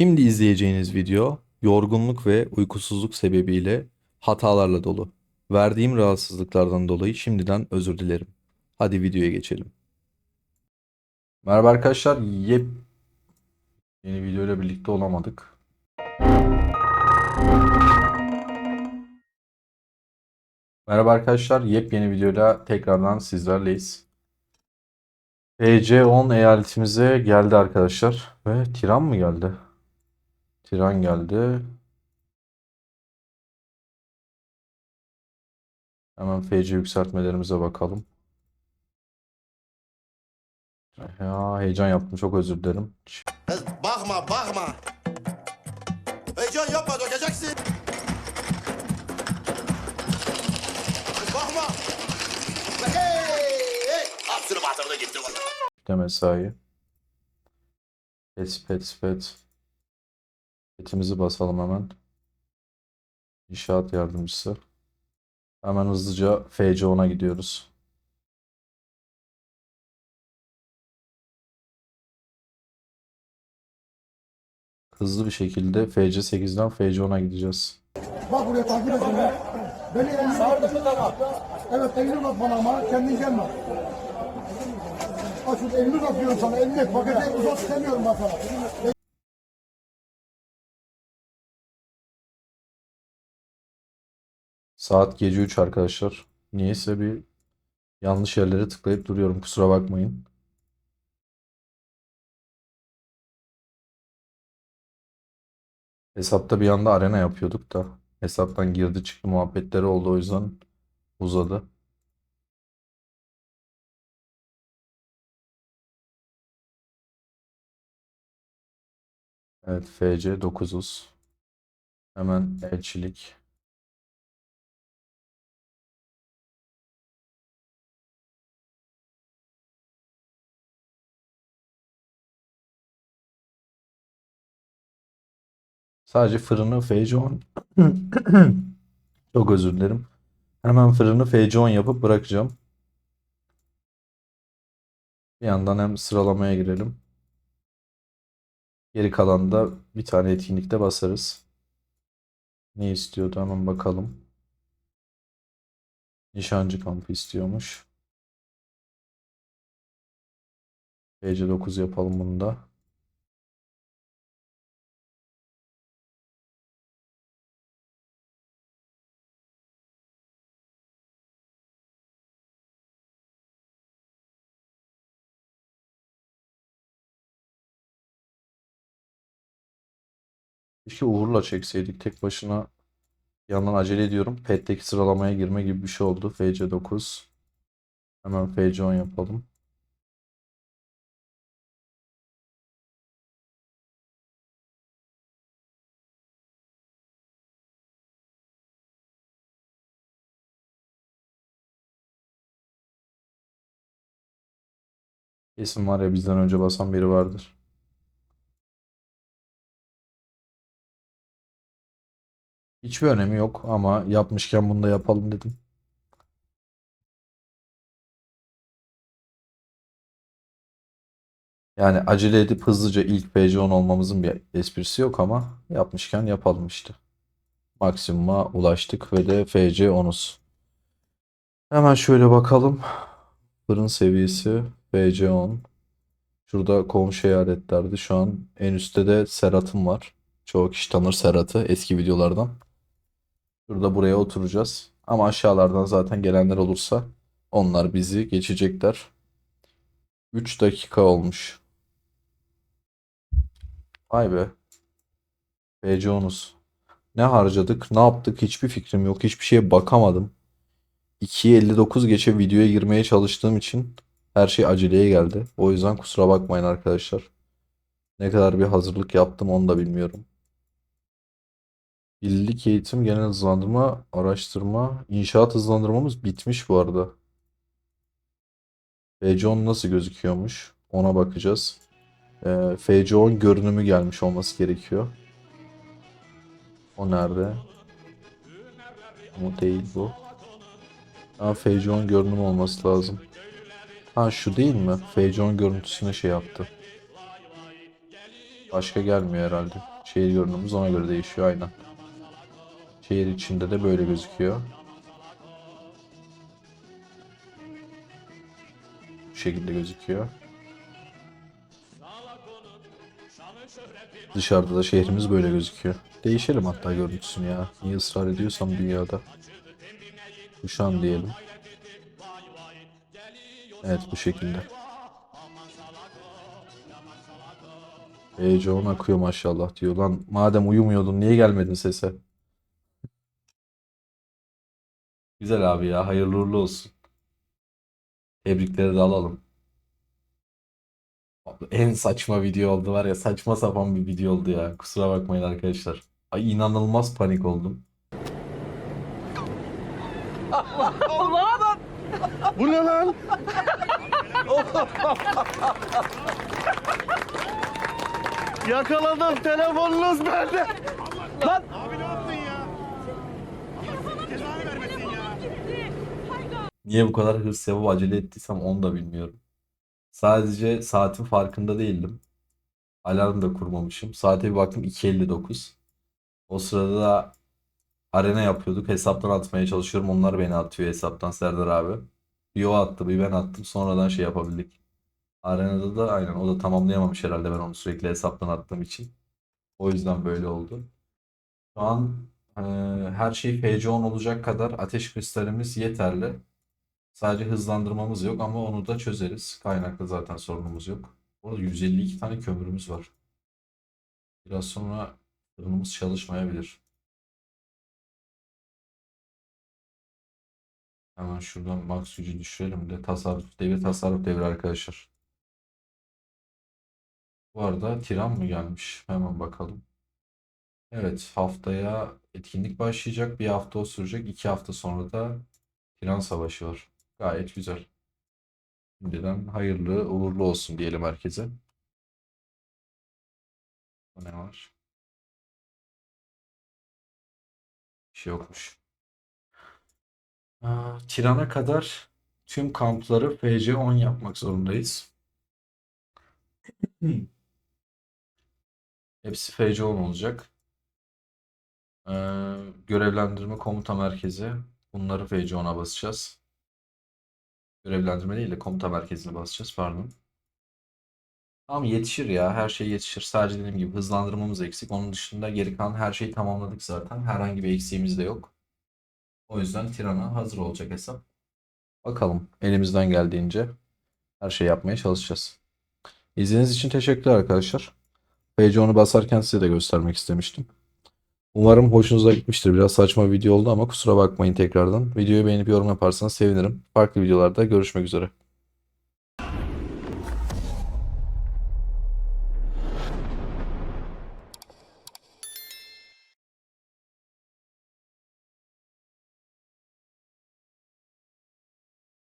Şimdi izleyeceğiniz video yorgunluk ve uykusuzluk sebebiyle hatalarla dolu. Verdiğim rahatsızlıklardan dolayı şimdiden özür dilerim. Hadi videoya geçelim. Merhaba arkadaşlar. Yep yeni videoyla birlikte olamadık. Merhaba arkadaşlar. Yepyeni videoyla tekrardan sizlerleyiz. EC10 eyaletimize geldi arkadaşlar. Ve Tiran mı geldi? Tiran geldi. Hemen FC yükseltmelerimize bakalım. Ya heyecan yaptım. Çok özür dilerim. Kız bakma bakma. Heyecan yapma dökeceksin. Kız bakma. Hey hey. Hapsini batırdı gitti. İşte mesai. Pet pet pet. Petimizi basalım hemen. İnşaat yardımcısı. Hemen hızlıca FC10'a gidiyoruz. Hızlı bir şekilde FC8'den FC10'a gideceğiz. Bak buraya takip et beni. Beni elini bak. Evet elini bak bana ama kendin gelme. Şurada elini bak diyorum sana. Elini. Paketi uzat istemiyorum ben sana. Saat gece 3 arkadaşlar. Niyeyse bir yanlış yerlere tıklayıp duruyorum. Kusura bakmayın. Hesapta bir anda arena yapıyorduk da hesaptan girdi çıktı muhabbetleri oldu o yüzden uzadı. Evet FC 900. Hemen elçilik. Sadece fırını FC10 Çok özür dilerim. Hemen fırını FC10 yapıp bırakacağım. Bir yandan hem sıralamaya girelim. Geri kalan da bir tane etkinlikte basarız. Ne istiyordu hemen bakalım. Nişancı kampı istiyormuş. FC9 yapalım bunu da. Keşke Uğur'la çekseydik. Tek başına yandan acele ediyorum. Pet'teki sıralamaya girme gibi bir şey oldu. FC9. Hemen FC10 yapalım. Kesin var ya bizden önce basan biri vardır. Hiçbir önemi yok ama yapmışken bunu da yapalım dedim. Yani acele edip hızlıca ilk PC10 olmamızın bir esprisi yok ama yapmışken yapalım işte. Maksimuma ulaştık ve de FC10'uz. Hemen şöyle bakalım. Fırın seviyesi FC10. Şurada komşu eyaletlerdi. Şu an en üstte de Serhat'ım var. Çoğu kişi tanır Serhat'ı eski videolardan. Şurada buraya oturacağız. Ama aşağılardan zaten gelenler olursa onlar bizi geçecekler. 3 dakika olmuş. Vay be. BC10'uz. Ne harcadık, ne yaptık hiçbir fikrim yok. Hiçbir şeye bakamadım. 2'ye 59 geçe videoya girmeye çalıştığım için her şey aceleye geldi. O yüzden kusura bakmayın arkadaşlar. Ne kadar bir hazırlık yaptım onu da bilmiyorum. Birlik eğitim, genel hızlandırma, araştırma, inşaat hızlandırmamız bitmiş bu arada. FC10 nasıl gözüküyormuş? Ona bakacağız. Ee, FC10 görünümü gelmiş olması gerekiyor. O nerede? O değil bu. Ha, FC10 görünüm olması lazım. Ha şu değil mi? FC10 görüntüsüne şey yaptı. Başka gelmiyor herhalde. Şehir görünümümüz ona göre değişiyor aynen. Şehir içinde de böyle gözüküyor. Bu şekilde gözüküyor. Dışarıda da şehrimiz böyle gözüküyor. Değişelim hatta görüntüsünü ya. Niye ısrar ediyorsam dünyada. Kuşan diyelim. Evet bu şekilde. Heyecan akıyor maşallah diyor. Lan madem uyumuyordun niye gelmedin sese? Güzel abi ya hayırlı uğurlu olsun. Tebrikleri de alalım. Abi En saçma video oldu var ya saçma sapan bir video oldu ya. Kusura bakmayın arkadaşlar. Ay inanılmaz panik oldum. Bu ne lan? Yakaladım telefonunuz bende. Lan Niye bu kadar hırs yapıp acele ettiysem onu da bilmiyorum. Sadece saatin farkında değildim. Alarm da kurmamışım. Saate bir baktım 2.59. O sırada da arena yapıyorduk. Hesaptan atmaya çalışıyorum. Onlar beni atıyor hesaptan Serdar abi. Bir o attı bir ben attım. Sonradan şey yapabildik. Arenada da aynen o da tamamlayamamış herhalde ben onu sürekli hesaptan attığım için. O yüzden böyle oldu. Şu an e, her şey FC10 olacak kadar ateş kristalimiz yeterli. Sadece hızlandırmamız yok ama onu da çözeriz. Kaynakta zaten sorunumuz yok. Orada 152 tane kömürümüz var. Biraz sonra fırınımız çalışmayabilir. Hemen şuradan max gücü düşürelim de tasarruf devir tasarruf devri arkadaşlar. Bu arada tiran mı gelmiş? Hemen bakalım. Evet haftaya etkinlik başlayacak. Bir hafta o sürecek. İki hafta sonra da tiran savaşı var. Gayet güzel. Şimdiden hayırlı uğurlu olsun diyelim herkese. Bu Ne var? Bir şey yokmuş. Aa, Tiran'a kadar tüm kampları FC10 yapmak zorundayız. Hepsi FC10 olacak. Ee, görevlendirme komuta merkezi. Bunları FC10'a basacağız. Görevlendirme komuta merkezine basacağız pardon. Tamam yetişir ya her şey yetişir. Sadece dediğim gibi hızlandırmamız eksik. Onun dışında geri kalan her şeyi tamamladık zaten. Herhangi bir eksiğimiz de yok. O yüzden Tirana hazır olacak hesap. Bakalım elimizden geldiğince her şeyi yapmaya çalışacağız. İzlediğiniz için teşekkürler arkadaşlar. PC10'u basarken size de göstermek istemiştim. Umarım hoşunuza gitmiştir. Biraz saçma video oldu ama kusura bakmayın tekrardan. Videoyu beğenip yorum yaparsanız sevinirim. Farklı videolarda görüşmek üzere.